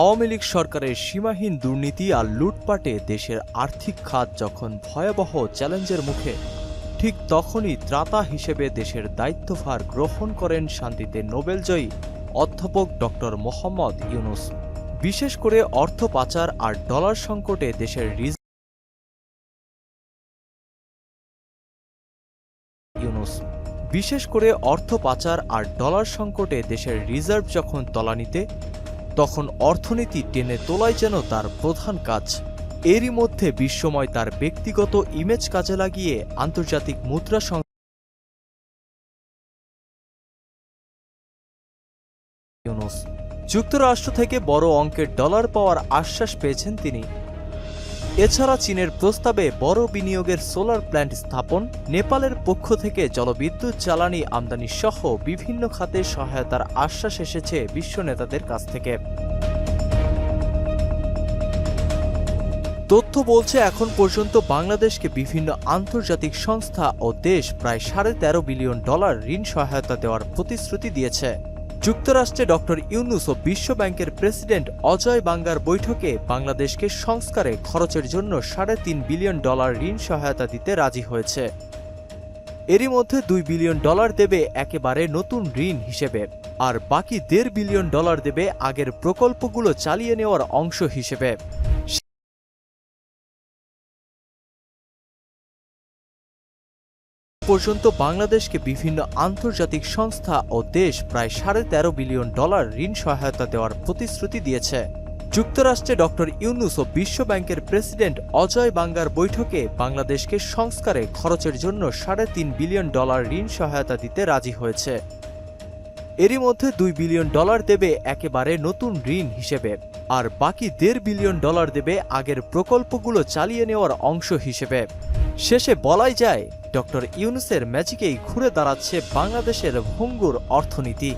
আওয়ামী লীগ সরকারের সীমাহীন দুর্নীতি আর লুটপাটে দেশের আর্থিক খাত যখন ভয়াবহ চ্যালেঞ্জের মুখে, ঠিক তখনই ত্রাতা হিসেবে দেশের দায়িত্বভার গ্রহণ করেন শান্তিতে নোবেলজয়ী অধ্যাপক ডক্টর মোহাম্মদ ইউনুস। বিশেষ করে অর্থ পাচার আর ডলার সংকটে দেশের ইউনুস। বিশেষ করে অর্থ পাচার আর ডলার সংকটে দেশের রিজার্ভ যখন তলানিতে তখন অর্থনীতি টেনে তোলাই যেন তার প্রধান কাজ। এরই মধ্যে বিশ্বময় তার ব্যক্তিগত ইমেজ কাজে লাগিয়ে আন্তর্জাতিক মুদ্রা সংস্থা যুক্তরাষ্ট্র থেকে বড় অঙ্কের ডলার পাওয়ার আশ্বাস পেয়েছেন তিনি। এছাড়া চীনের প্রস্তাবে বড় বিনিয়োগের সোলার প্ল্যান্ট স্থাপন, নেপালের পক্ষ থেকে জলবিদ্যুৎ জ্বালানি আমদানি সহ বিভিন্ন খাতে সহায়তার আশ্বাস এসেছে বিশ্ব নেতাদের কাছ থেকে। তথ্য বলছে, এখন পর্যন্ত বাংলাদেশকে বিভিন্ন আন্তর্জাতিক সংস্থা ও দেশ প্রায় সাড়ে তেরো বিলিয়ন ডলার ঋণ সহায়তা দেওয়ার প্রতিশ্রুতি দিয়েছে। যুক্তরাষ্ট্রে ডক্টর ইউনুস ও বিশ্ব ব্যাংকের প্রেসিডেন্ট অজয় বাঙ্গার বৈঠকে বাংলাদেশকে সংস্কারে খরচের জন্য সাড়ে তিন বিলিয়ন ডলার ঋণ সহায়তা দিতে রাজি হয়েছে। এরই মধ্যে দুই বিলিয়ন ডলার দেবে একেবারে নতুন ঋণ হিসেবে, আর বাকি দেড় বিলিয়ন ডলার দেবে আগের প্রকল্পগুলো চালিয়ে নেওয়ার অংশ হিসেবে। পর্যন্ত বাংলাদেশকে বিভিন্ন আন্তর্জাতিক সংস্থা ও দেশ প্রায় সাড়ে তেরো বিলিয়ন ডলার ঋণ সহায়তা দেওয়ার প্রতিশ্রুতি দিয়েছে। যুক্তরাষ্ট্রে ডক্টর ইউনুস ও বিশ্ব ব্যাংকের প্রেসিডেন্ট অজয় বাঙ্গার বৈঠকে বাংলাদেশকে সংস্কারে খরচের জন্য সাড়ে তিন বিলিয়ন ডলার ঋণ সহায়তা দিতে রাজি হয়েছে। এরই মধ্যে দুই বিলিয়ন ডলার দেবে একেবারে নতুন ঋণ হিসেবে, আর বাকি দেড় বিলিয়ন ডলার দেবে আগের প্রকল্পগুলো চালিয়ে নেওয়ার অংশ হিসেবে। শেষে বলাই যায় ডক্টর ইউনুসের ম্যাজিকেই ঘুরে দাঁড়াচ্ছে বাংলাদেশের ভঙ্গুর অর্থনীতি।